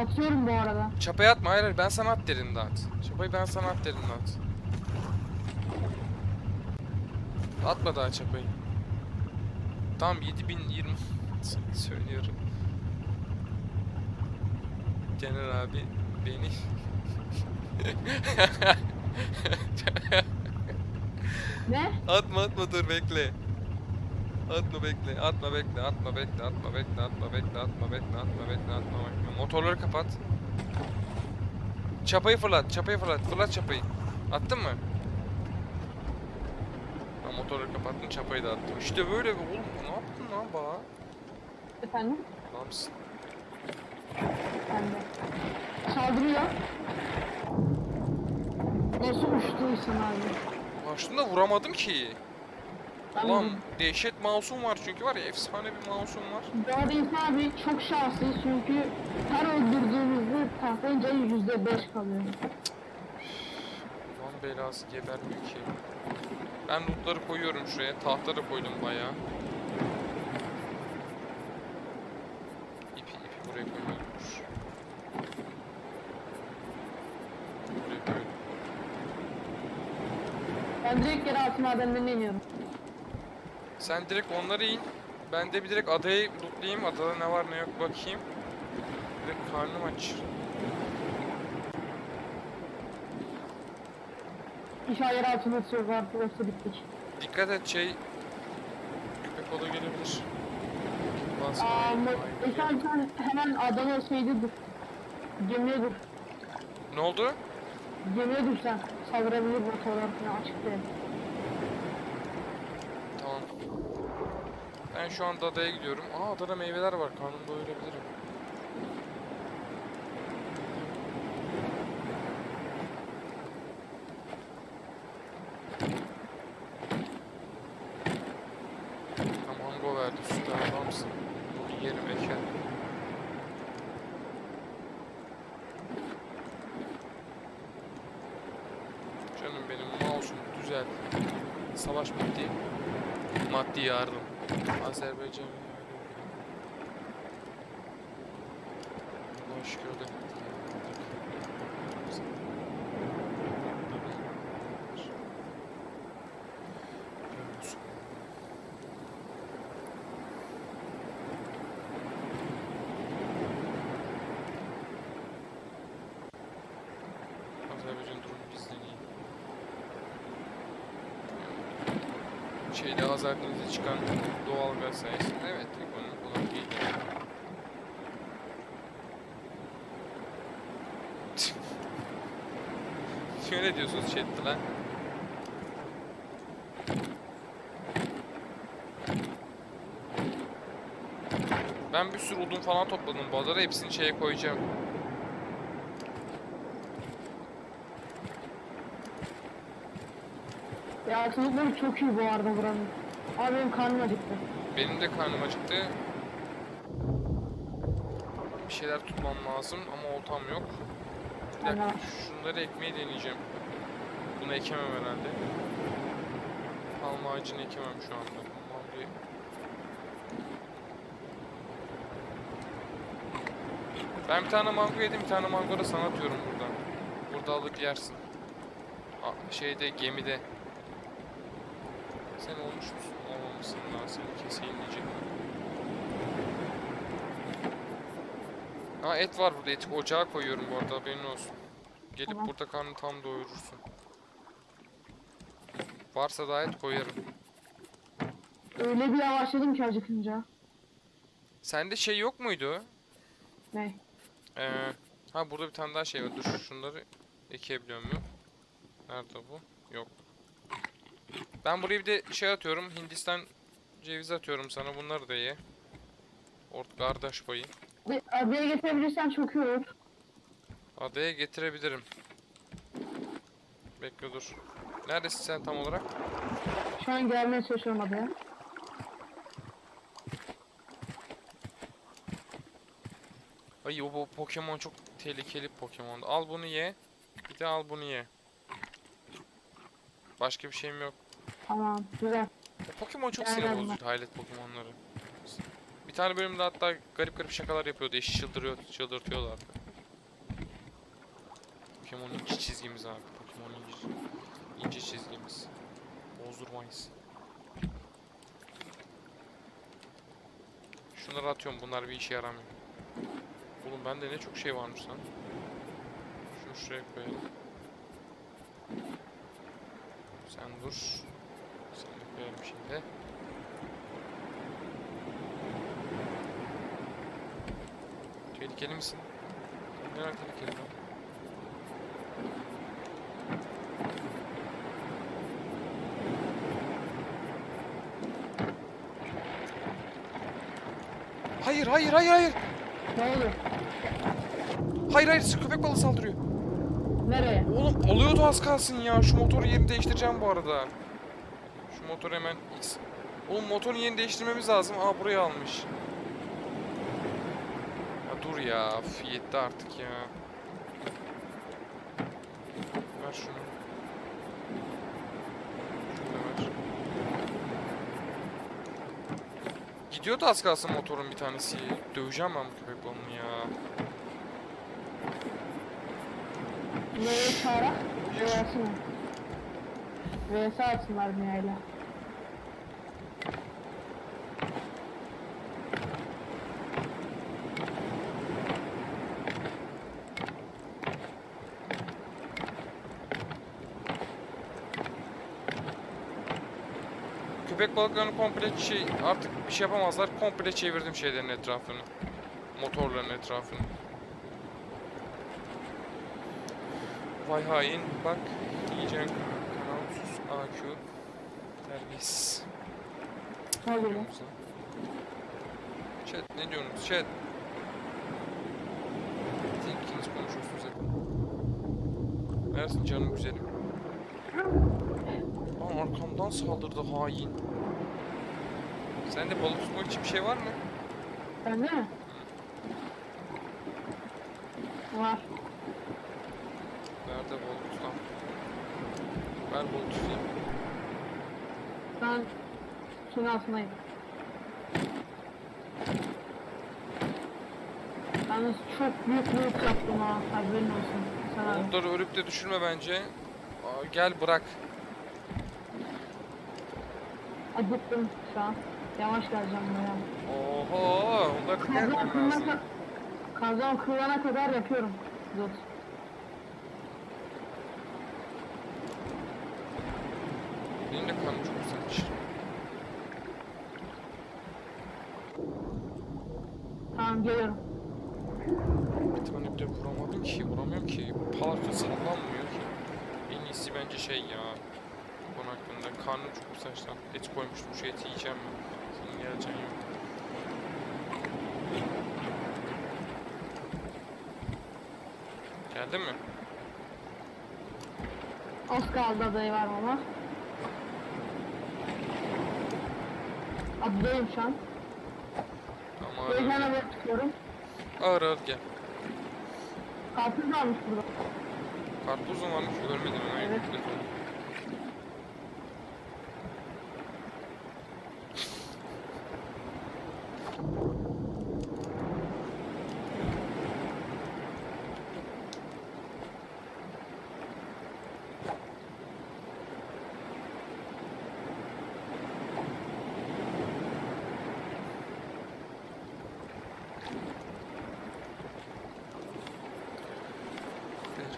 Atıyorum bu arada. Çapayı atma hayır hayır ben sana at derinde at. Çapayı ben sana at derinde at. Atma daha çapayı. Tamam 7020 söylüyorum. Caner abi beni Ne? Atma atma dur bekle. Atma bekle, atma bekle, atma bekle, atma bekle, atma bekle, atma bekle, atma bekle, atma bekle. Motorları kapat. Çapayı fırlat, çapayı fırlat, fırlat çapayı. Attın mı? Ha, motorları kapattın, çapayı da attım. İşte böyle bir oğlum ne yaptın lan bana? Efendim? Adamsın. Ben de. Saldırıyor. Nasıl uçtuysam abi. Açtım da vuramadım ki. Ulan dehşet mouse'um var çünkü var ya efsane bir mouse'um var. İhsan abi çok şanslıyız çünkü her öldürdüğümüzde tahtanın canı yüzde beş kalıyor. Lan belası gebermiyor ki. Ben lootları koyuyorum şuraya. Tahta da koydum bayağı. İpi ipi buraya koyuyorum. Buraya koydum. Ben direkt yere altı madenlerine iniyorum. Sen direkt onları in. Ben de bir direkt adayı lootlayayım. Adada ne var ne yok bakayım. Direkt karnım aç. İnşallah yer altında tutuyoruz artık yoksa bittik. Dikkat et şey. Köpek oda gelebilir. Bas- Aa, Ay, İhsan sen hemen adana şeyde dur. Gemiye dur. Ne oldu? Gemiye dur sen. Saldırabilir motorlar falan açık değil. Tamam. Ben şu anda adaya gidiyorum. Aa adada meyveler var. Karnımı doyurabilirim. Tamam mango verdi. Süper adamsın. Bunu yerim eken. Canım benim mouse'um düzel. Savaş bitti. Maddi yardım. Azerbaycan İyi. Şeyde Azer Denizi'ne çıkan doğal gaz sayesinde evet ekonomik olarak iyi. Şöyle diyorsunuz chatte lan. Ben bir sürü odun falan topladım bu hepsini şeye koyacağım. Ya altınlıkları çok iyi bu arada buranın. Abi benim karnım acıktı. Benim de karnım acıktı. Bir şeyler tutmam lazım ama oltam yok. Bir dakika şunları ekmeği deneyeceğim. Bunu ekemem herhalde. Palma ağacını ekemem şu anda. Bir... Ben bir tane mango yedim, bir tane mango da sana atıyorum buradan. Burada alıp yersin. A- şeyde, gemide. Sen olmuş musun? Olmamışsın daha seni keseyim diyecektim. Ha et var burada. Eti ocağa koyuyorum bu arada haberin olsun. Gelip Tamam. burada karnını tam doyurursun. Varsa da et koyarım. Öyle bir yavaşladım ki acıkınca. Sende şey yok muydu? Ne? Ee, ha burada bir tane daha şey var. Dur şunları ekebiliyor muyum? Nerede bu? Yok. Ben buraya bir de şey atıyorum. Hindistan cevizi atıyorum sana. Bunları da ye. Ort kardeş payı. Bir- Adaya getirebilirsen çok iyi olur. Adaya getirebilirim. Bekle dur. Neredesin sen tam olarak? Şu an gelmeye çalışıyorum adaya. Ay o bu Pokemon çok tehlikeli Pokemon. Al bunu ye. Bir de al bunu ye. Başka bir şeyim yok. Tamam, güzel. O Pokemon çok sinir bozucu hayalet Pokemon'ları. Bir tane bölümde hatta garip garip şakalar yapıyordu. Eşi çıldırıyor, çıldırtıyorlardı. Pokemon ince çizgimiz abi. Pokemon ince çizgimiz. Bozdurmayız. Şunları atıyorum. Bunlar bir işe yaramıyor. Oğlum bende ne çok şey varmış lan. Şunu şuraya koyalım. Sen dur. Seni de koyalım şimdi. Tehlikeli misin? Ne kadar tehlikeli lan? Hayır, hayır, hayır, hayır. Ne oldu? Hayır, hayır, köpek balığı saldırıyor. Nereye? Oğlum oluyordu az kalsın ya. Şu motoru yerini değiştireceğim bu arada. Şu motor hemen X. Oğlum motorun yerini değiştirmemiz lazım. Aa buraya almış. Ya dur ya. Üf, yetti artık ya. Ver. Şunu da ver. Gidiyordu az kalsın motorun bir tanesi. Döveceğim ben bu köpek balığını ya. Çağırak? V'sini. V'si atsınlar Mia'yla. Köpek balıklarını komple şey artık bir şey yapamazlar. Komple çevirdim şeylerin etrafını. Motorların etrafını. Vay hain bak diyeceğim. Kanal sus AQ. Terbiyesiz. Lan? Chat ne diyorsunuz chat? İkiniz konuşuyorsunuz hep. Versin canım güzelim. Arkamdan saldırdı hain. Sende balık tutmak için bir şey var mı? Bende mi? Var. Nerede balık tutan? Ver balık tutayım. Ben suyun altındayım. Yalnız çok büyük büyük yaptım ha. Haberin olsun. Sana. Balıkları örüp de düşürme bence. Aa, gel bırak. Acıktım şu an. Yavaş geleceğim buraya. Oho, onları kırılana, lazım. ka- kazan kırılana kadar yapıyorum. Zot. Benim de karnım çok güzelmiş. Tamam geliyorum. Bir tane bile vuramadım ki, vuramıyorum ki. Palatı sallanmıyor ki. En iyisi bence şey ya. Bu konu hakkında. Karnım çok güzel lan. Et koymuştum, şu eti yiyeceğim mi? Senin geleceğin yok. Geldin mi? Az kaldı adayı var ama. Adadayım şu an. Ağır Heyecanla gel. bekliyorum. Ağır ağır gel. Karpuz da almış burada. Karpuz mu varmış? Görmedim Evet.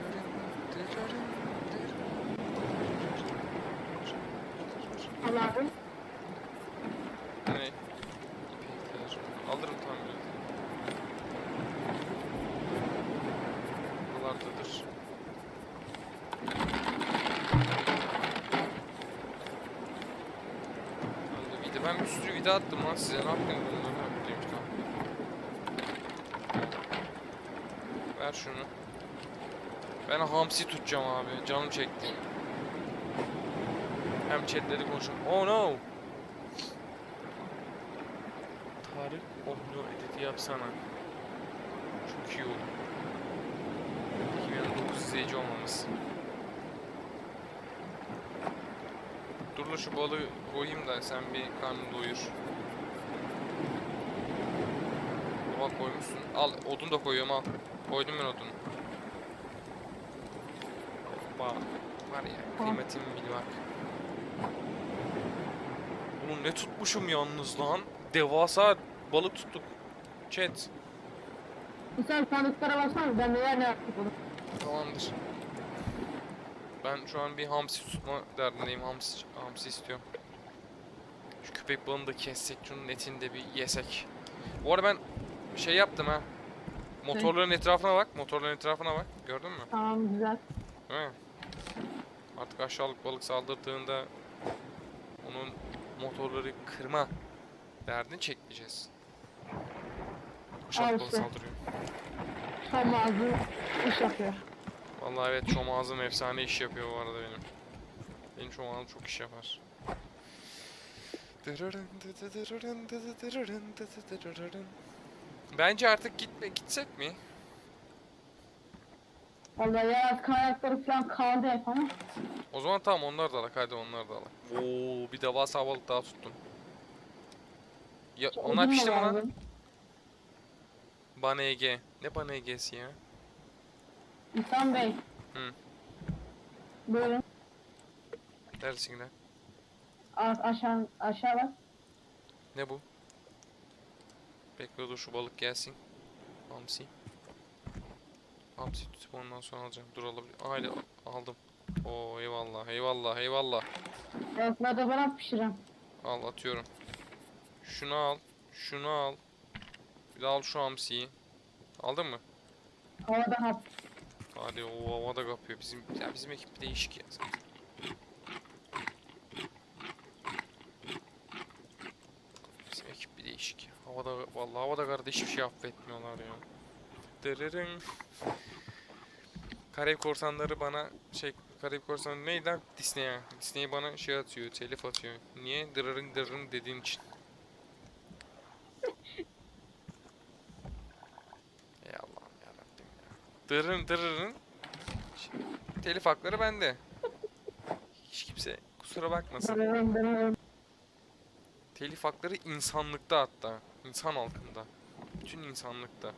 Yükledim. Al abi. Ne? İpekler. Alırım tam biraz. Buralardadır. Ben de vida. Ben bir sürü vida attım lan size. Ne yaptın bunları? Ha, buradaymış tamam. Ver şunu. Ben hamsi tutacağım abi. Canım çekti. Hem chatleri konuşalım. Oh no! Tarık Ohno editi yapsana. Çok iyi olur. 2009 izleyici olmamız. Dur şu balığı koyayım da sen bir karnını doyur. Baba koymuşsun. Al odun da koyuyorum al. Koydum ben odunu. Baba. Var ya Tamam. kıymetim bil bak. Oğlum ne tutmuşum yalnız lan. Devasa balık tuttuk. Chat. İnsan sandıklara baksana ben neler ne yaptık bunu. Tamamdır. Ben şu an bir hamsi tutma derdindeyim. Hamsi, hamsi istiyorum. Şu köpek balığını da kessek, şunun etini de bir yesek. Bu arada ben şey yaptım ha. Motorların etrafına bak, motorların etrafına bak. Gördün mü? Tamam güzel. Değil mi? Artık aşağılık balık saldırdığında onun motorları kırma derdini çekmeyeceğiz. Aşağılık balık saldırıyor. Tam ağzı iş yapıyor. Vallahi evet çom ağzım efsane iş yapıyor bu arada benim. Benim çom ağzım çok iş yapar. Bence artık gitme gitsek mi? Vallahi ya kaynakları falan kaldı hep ama. O zaman tamam onlar da alak hadi onlar da alak. Oo bir devasa balık daha tuttum. Ya onlar pişti mi lan? Bana Ege. Ne bana Ege'si ya? İhsan Bey. Hı. Buyurun. Neredesin lan? A- aşağı, aşağı bak. Ne bu? Bekle dur şu balık gelsin. Hamsi. Hamsi tutup ondan sonra alacağım. Dur alabilir. Aile aldım. Oo eyvallah eyvallah eyvallah. Balıkları da bana pişireceğim. Al atıyorum. Şunu al. Şunu al. Bir de al şu hamsiyi. Aldın mı? Havada hap. Hadi o havada kapıyor. Bizim ya bizim ekip değişik ya zaten. Bizim ekip bir değişik. Havada vallahi havada karada hiçbir şey affetmiyorlar ya. Dırırın. Karayip korsanları bana şey Karayip korsanları neydi lan? Disney'e. Disney bana şey atıyor, telif atıyor. Niye? Dırırın dırırın dediğin için. Ey Allah'ım yarabbim ya. Dırırın dırırın telif hakları bende. Hiç kimse kusura bakmasın. Telif hakları insanlıkta hatta. İnsan halkında. Bütün insanlıkta.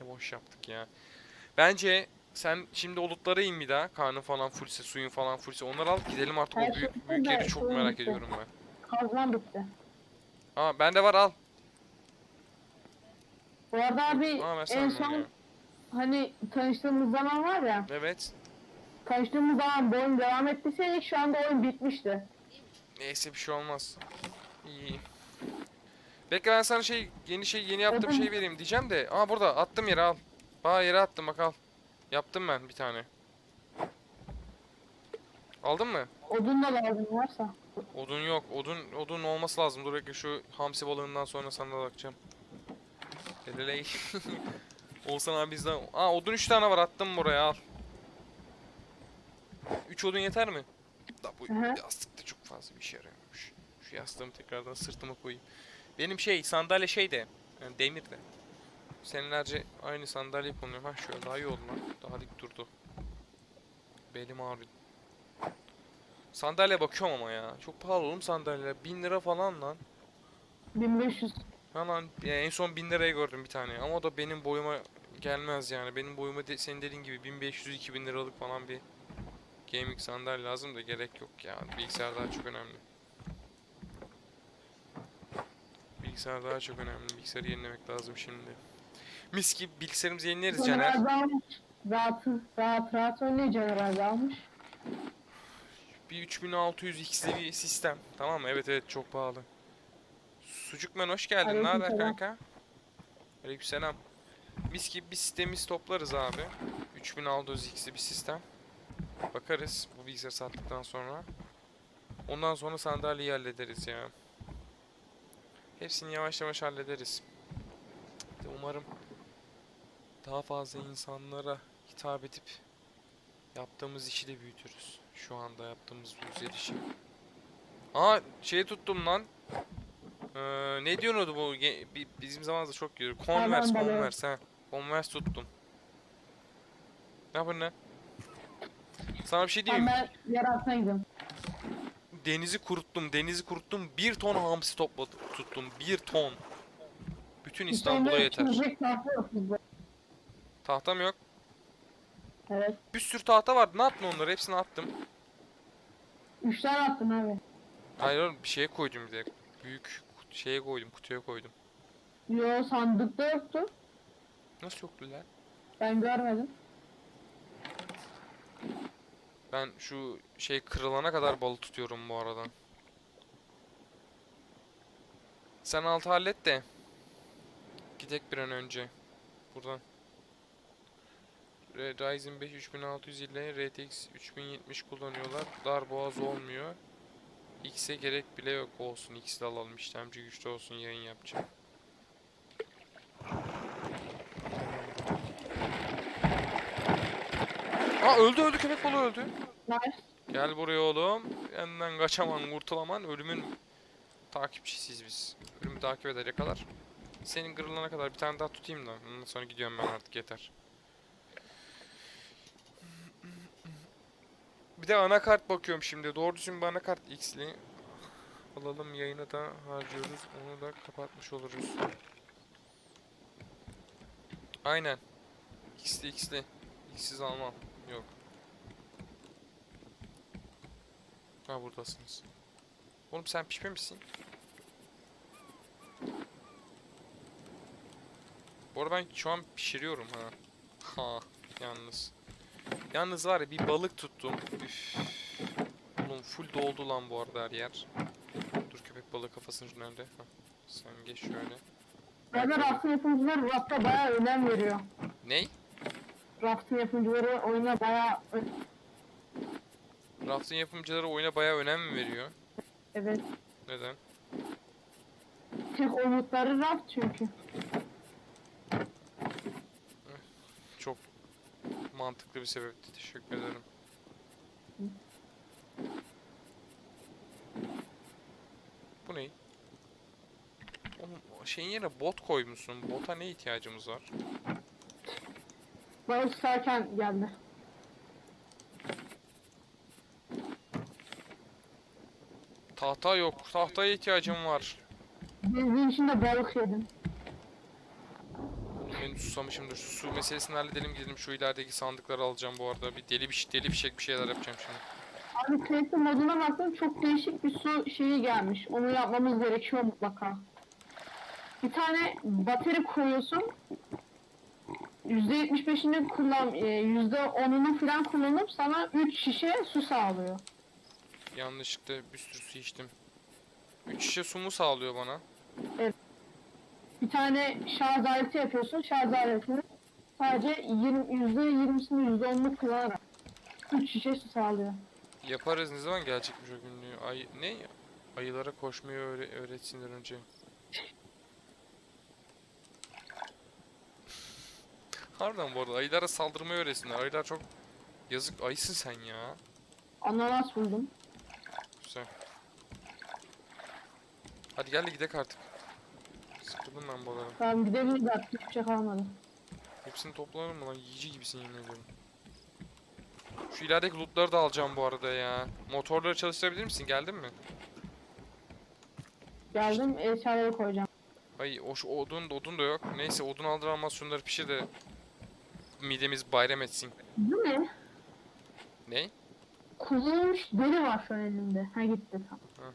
Ne boş yaptık ya. Bence sen şimdi olutlara in bir daha. Karnın falan fullse, suyun falan fullse. Onları al gidelim artık Her o büyük, şey büyük yeri çok merak bitti. ediyorum ben. Kazman bitti. Aa bende var al. Bu arada abi Aa en son ya. hani tanıştığımız zaman var ya. Evet. Tanıştığımız zaman bu oyun devam ettiyseydik şu anda oyun bitmişti. Neyse bir şey olmaz. İyi. Bekle ben sana şey yeni şey yeni yaptığım şey vereyim diyeceğim de. Aa burada attım yere al. Aa yere attım bak al. Yaptım ben bir tane. Aldın mı? Odun da lazım varsa. Odun yok. Odun odun olması lazım. Dur bekle şu hamsi balığından sonra sana da bakacağım. Leleley. Olsan abi bizden. Aa odun 3 tane var attım buraya al. 3 odun yeter mi? Da bu Hı hı. yastık da çok fazla bir işe yarıyormuş. Şu yastığımı tekrardan sırtıma koyayım. Benim şey sandalye şey de yani demir de. Senelerce aynı sandalye kullanıyorum. Ha şöyle daha iyi oldu lan. Daha dik durdu. Belim ağrıyor. Sandalye bakıyorum ama ya. Çok pahalı oğlum sandalyeler. 1000 lira falan lan. 1500. Ha lan ya en son 1000 liraya gördüm bir tane. Ama o da benim boyuma gelmez yani. Benim boyuma de, senin dediğin gibi 1500-2000 liralık falan bir gaming sandalye lazım da gerek yok ya. Bilgisayar daha çok önemli. Bilgisayar daha çok önemli. Bilgisayarı yenilemek lazım şimdi. Mis gibi bilgisayarımızı yenileriz Caner. Caner almış. Rahat, rahat rahat oynuyor Caner almış. Bir 3600 x'li bir sistem. Tamam mı? Evet evet çok pahalı. Sucukmen hoş geldin. Ne haber Aleykümselam. kanka? Aleykümselam. Mis gibi bir sistemimiz toplarız abi. 3600 x'li bir sistem. Bakarız bu bilgisayar sattıktan sonra. Ondan sonra sandalyeyi hallederiz ya. Hepsini yavaş yavaş hallederiz. De umarım daha fazla insanlara hitap edip yaptığımız işi de büyütürüz. Şu anda yaptığımız bu güzel işi. Aa şey tuttum lan. Ee, ne diyordu bu? Bizim zamanımızda çok diyor. Converse. Converse ha. Converse tuttum. Ne yapın lan? Sana bir şey diyeyim mi? ben yer altına gidiyorum. Denizi kuruttum, denizi kuruttum. Bir ton hamsi topladım, tuttum. Bir ton. Bütün İstanbul'a yeter. çizecek tahta yok bizde. Tahtam yok. Evet. Bir sürü tahta vardı. Ne yaptın onları? Hepsini attım. Üç tane attın abi. Hayır oğlum bir şeye koydum bir de. Büyük şeye koydum. Kutuya koydum. Yo sandıkta yoktu. Nasıl yoktu lan? Ben görmedim. Ben şu şey kırılana kadar balı tutuyorum bu arada. Sen altı hallet de. Gidek bir an önce. Buradan. Ryzen 5 3600 ile RTX 3070 kullanıyorlar. Dar boğaz olmuyor. X'e gerek bile yok olsun. X'de alalım işlemci güçlü olsun yayın yapacağım. Aa öldü öldü köpek balığı öldü. Gel buraya oğlum. Benden kaçaman, kurtulaman. Ölümün takipçisiyiz biz. Ölümü takip edecek kadar. Senin kırılana kadar bir tane daha tutayım da. Ondan sonra gidiyorum ben artık yeter. Bir de anakart bakıyorum şimdi. Doğru düzgün bir anakart X'li. Alalım yayını da harcıyoruz. Onu da kapatmış oluruz. Aynen. X'li X'li. X'siz almam. Yok. Ha buradasınız. Oğlum sen pişmemişsin. Bu arada ben şu an pişiriyorum ha. Ha yalnız. Yalnız var ya bir balık tuttum. Üf. Oğlum full doldu lan bu arada her yer. Dur köpek balığı kafasının önünde. Ha. Sen geç şöyle. Burada raftın yapımcıları rafta bayağı önem veriyor. Ney? Raftın yapımcıları oyuna bayağı Raft'ın yapımcıları oyuna bayağı önem mi veriyor? evet. Neden? Tek umutları raft çünkü. Çok mantıklı bir sebepti. Teşekkür ederim. Bu ne? Oğlum şeyin yerine bot koymuşsun. Bota ne ihtiyacımız var? Balık tutarken geldi. Tahta yok. Tahtaya ihtiyacım var. Denizin içinde balık yedim. Benim susamışımdır. Şu su meselesini halledelim gidelim. Şu ilerideki sandıkları alacağım bu arada. Bir deli bir deli fişek bir şeyler yapacağım şimdi. Abi kayıtlı moduna baktım çok değişik bir su şeyi gelmiş. Onu yapmamız gerekiyor mutlaka. Bir tane bateri koyuyorsun. %75'ini kullan, e, %10'unu falan kullanıp sana 3 şişe su sağlıyor. Yanlışlıkla bir sürü su içtim. 3 şişe su mu sağlıyor bana? Bir tane şarj aleti yapıyorsun. Şarj aletini sadece 20, %20'sini %10'unu kullanarak 3 şişe su sağlıyor. Yaparız ne zaman gelecekmiş o günlüğü? Ay ne? Ayılara koşmayı öğre öğretsinler önce. Harbiden bu arada ayılara saldırmayı öğretsinler. Ayılar çok yazık ayısın sen ya. Ananas buldum. Güzel. Hadi gel de gidek artık. Sıkıldım ben adamı. Tamam gidebiliriz artık hiçbir şey kalmadı. Hepsini toplarım mı lan? Yiyici gibisin yemin ediyorum. Şu ilerideki lootları da alacağım bu arada ya. Motorları çalıştırabilir misin? Geldin mi? Geldim eşyaları koyacağım. Ay o şu odun odun da yok. Neyse odun aldır almaz şunları pişir de midemiz bayram etsin. Bu ne? Ne? Kullanılmış deri var şu an elimde. Ha gitti tamam.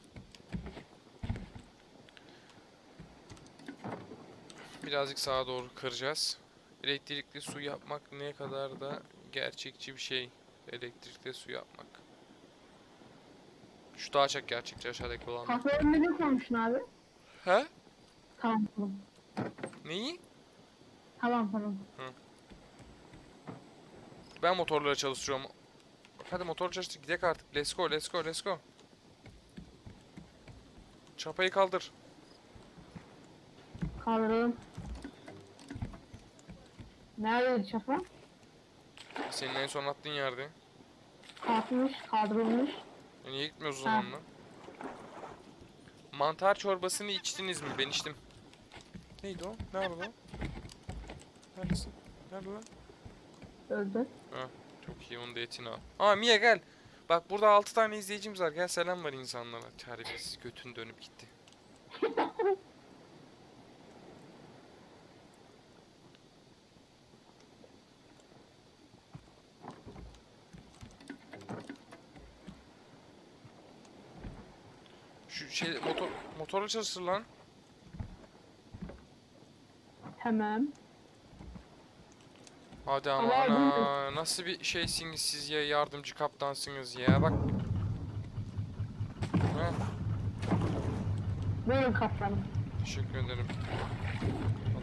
Birazcık sağa doğru kıracağız. Elektrikli su yapmak ne kadar da gerçekçi bir şey. Elektrikli su yapmak. Şu daha çok gerçekçi aşağıdaki olan. Kahvenin ne koymuşsun abi? He? Tamam tamam. Neyi? Tamam tamam. Ben motorları çalıştırıyorum. Hadi motor çalıştır. Gidek artık. Let's go, let's go, let's go. Çapayı kaldır. Kaldıralım. Neredeydi şafa? Senin en son attığın yerde. Kalkmış, kaldırılmış. E niye gitmiyoruz o Ha. zaman lan? Mantar çorbasını içtiniz mi? Ben içtim. Neydi o? Nerede o? Neredesin? Nerede lan? Öldü. Çok iyi onun da etini al. Aa Mia gel. Bak burada 6 tane izleyicimiz var. Gel selam ver insanlara. Terbiyesiz götün dönüp gitti. Şu şey motor motorla çalıştır lan. Tamam. Hadi ama Ama ana nasıl bir şeysiniz siz ya yardımcı kaptansınız ya bak. Heh, Buyurun kaptanım. teşekkür ederim.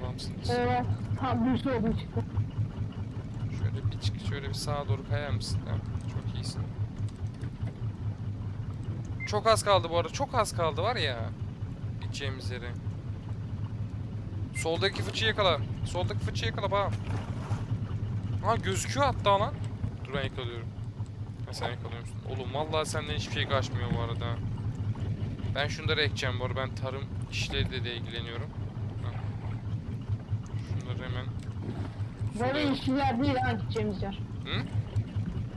Adamsınız. Evet. Tam bir şey oldu çıktı. Şöyle bir çık şöyle bir sağa doğru kayar mısın? Ha, çok iyisin. Çok az kaldı bu arada. Çok az kaldı var ya. Gideceğimiz yere. Soldaki fıçıyı yakala. Soldaki fıçıyı yakala bak. Ha gözüküyor hatta lan. Dur ben yakalıyorum. Ha sen yakalıyormuşsun. Oğlum vallahi senden hiçbir şey kaçmıyor bu arada. Ben şunları ekeceğim bu arada. Ben tarım işleriyle de ilgileniyorum. Ha. Şunları hemen Böyle Şuraya- yeşil yer değil ha gideceğimiz yer. Hı?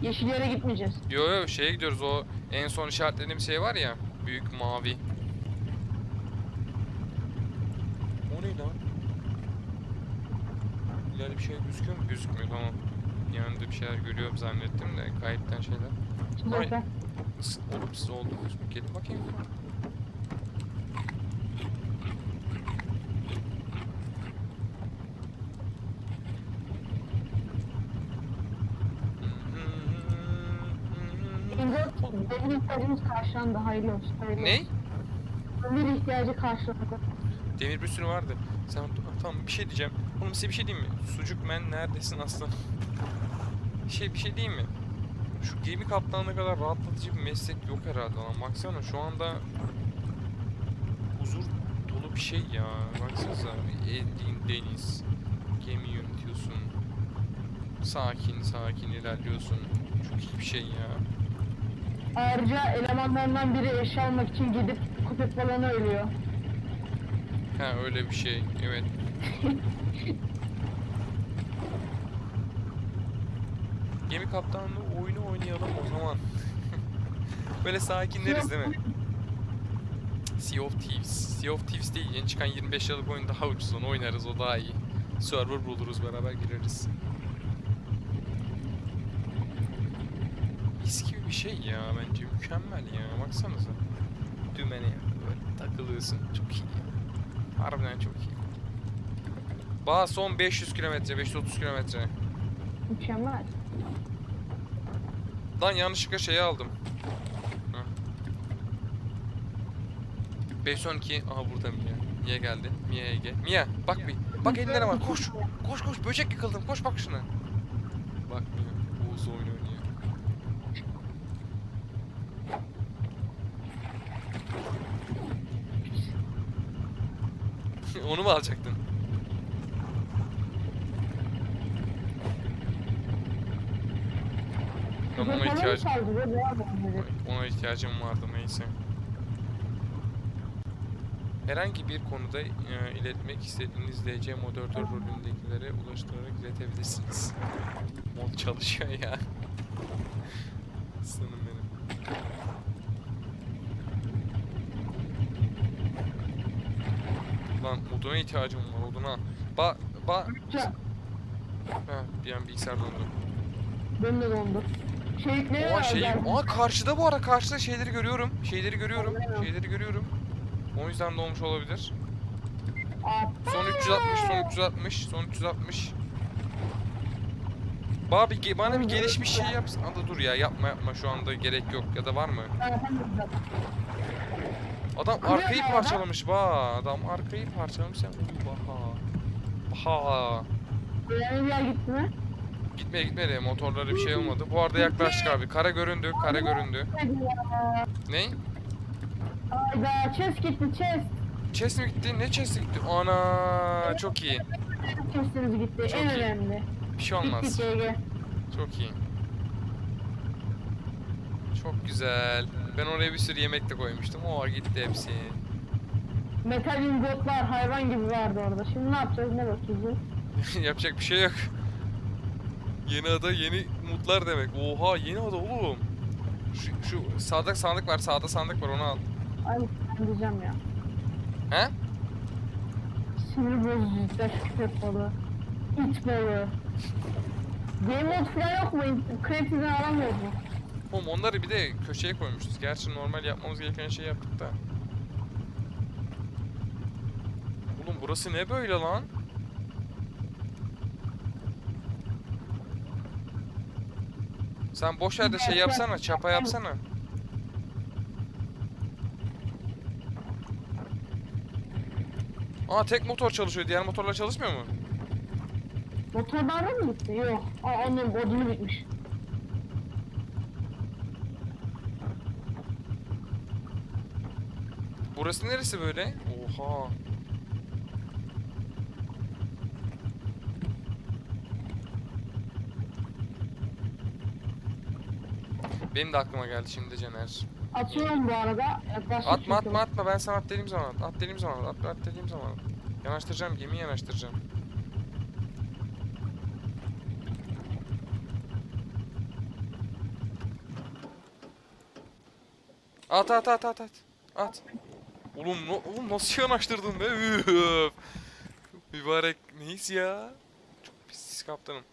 Yeşil yere gitmeyeceğiz. Yo yo şeye gidiyoruz o en son işaretlediğim şey var ya büyük mavi. O ne lan? İleride bir şey gözüküyor mu? Gözükmüyor tamam. Yanında bir şeyler görüyorum zannettim de kayıptan şeyler. Şimdi Ay. bekle. Is- Oğlum siz oldunuz mu? Gelin bakayım. Demir ihtiyacımız karşılandı. Hayırlı olsun. Hayırlı Ne? Demir ihtiyacı karşılandı. Demir bir sürü vardı. Sen tamam bir şey diyeceğim. Oğlum size bir şey diyeyim mi? Sucuk men neredesin aslan? Şey bir şey diyeyim mi? Şu gemi kaptanlığı kadar rahatlatıcı bir meslek yok herhalde lan. Baksana şu anda huzur dolu bir şey ya. Baksanıza eldiğin deniz. Gemi yönetiyorsun. Sakin sakin ilerliyorsun. Çok iyi bir şey ya. Ayrıca elemanlarından biri eşya almak için gidip köpek balığına ölüyor. Ha öyle bir şey. Evet. Gemi kaptanlığı oyunu oynayalım o zaman. Böyle sakinleriz değil mi? Sea of Thieves. Sea of Thieves değil. Yeni çıkan 25 liralık oyun daha ucuz. Onu oynarız. O daha iyi. Server buluruz. Beraber gireriz. Mis gibi bir şey ya. Bence mükemmel ya. Baksanıza. Dümene böyle takılıyorsun. Çok iyi. Harbiden çok iyi. Bağ son 500 kilometre, 530 kilometre. Mükemmel. Lan yanlışlıkla şeyi aldım. Heh. 512, aha burada Mia. Mia geldi. Mia Ege. Mia bak bir. Bak ellerine bak koş. Koş koş böcek yıkıldım koş bak şuna. Bak Mia. Oğuz oyun oynuyor. Onu mu alacaktın? Ben ona ihtiyacım ona ihtiyacım vardı neyse. Herhangi bir konuda e, iletmek istediğiniz DC moderatör rolündekilere ulaştırarak iletebilirsiniz. Mod çalışıyor ya. Aslanım benim. Lan oduna ihtiyacım var oduna. Ba ba Ya, ha, bir an bilgisayar dondu. Benim de dondu. Şehitleri Oha var şey, geldi. aa karşıda bu ara karşıda şeyleri görüyorum. Şeyleri görüyorum. Şeyleri görüyorum. O yüzden doğmuş olabilir. Aa, Son 360, son 360, son 360. Bana bir, ge- bana bir gelişmiş şey yapsın. Anda dur ya yapma yapma şu anda gerek yok ya da var mı? ben. Adam arkayı parçalamış ba. Adam arkayı parçalamış sen. Baha. Baha. Yer gitti mi? Gitmeye gitmedi motorlara bir şey olmadı. Bu arada yaklaştık abi. Kara göründü, kara göründü. Ne? Hayda, chest gitti, chest. Chest mi gitti? Ne chest gitti? Ana çok iyi. Chestimiz gitti, Çok en iyi. önemli. Bir şey olmaz. Çok iyi. Çok güzel. Ben oraya bir sürü yemek de koymuştum. O gitti hepsi. Metal ingotlar hayvan gibi vardı orada. Şimdi ne yapacağız, ne bakacağız? Yapacak bir şey yok. Yeni ada yeni umutlar demek. Oha yeni ada oğlum. Şu, şu sağda sandık var. Sağda sandık var onu al. Ay ben diyeceğim ya. He? Sinir bozucu işte şu köpek balığı. İç balığı. Game mode falan yok mu? Creative'den aramıyoruz mu? Oğlum onları bir de köşeye koymuşuz. Gerçi normal yapmamız gereken şeyi yaptık da. Oğlum burası ne böyle lan? Sen boş yerde şey yapsana, çapa yapsana. Aa tek motor çalışıyor. Diğer motorlar çalışmıyor mu? Motorlar mı gitti? Yok. Aa onun bodunu bitmiş. Burası neresi böyle? Oha. Benim de aklıma geldi şimdi Caner. Atıyorum bu arada. Yaklaşık Atma çünkü. atma atma ben sana at dediğim zaman at. At dediğim zaman at, at dediğim zaman. Yanaştıracağım gemi yanaştıracağım. At at at at at. At. Oğlum, oğlum nasıl yanaştırdın be? Üf. Mübarek neyiz ya? Çok pis kaptanım.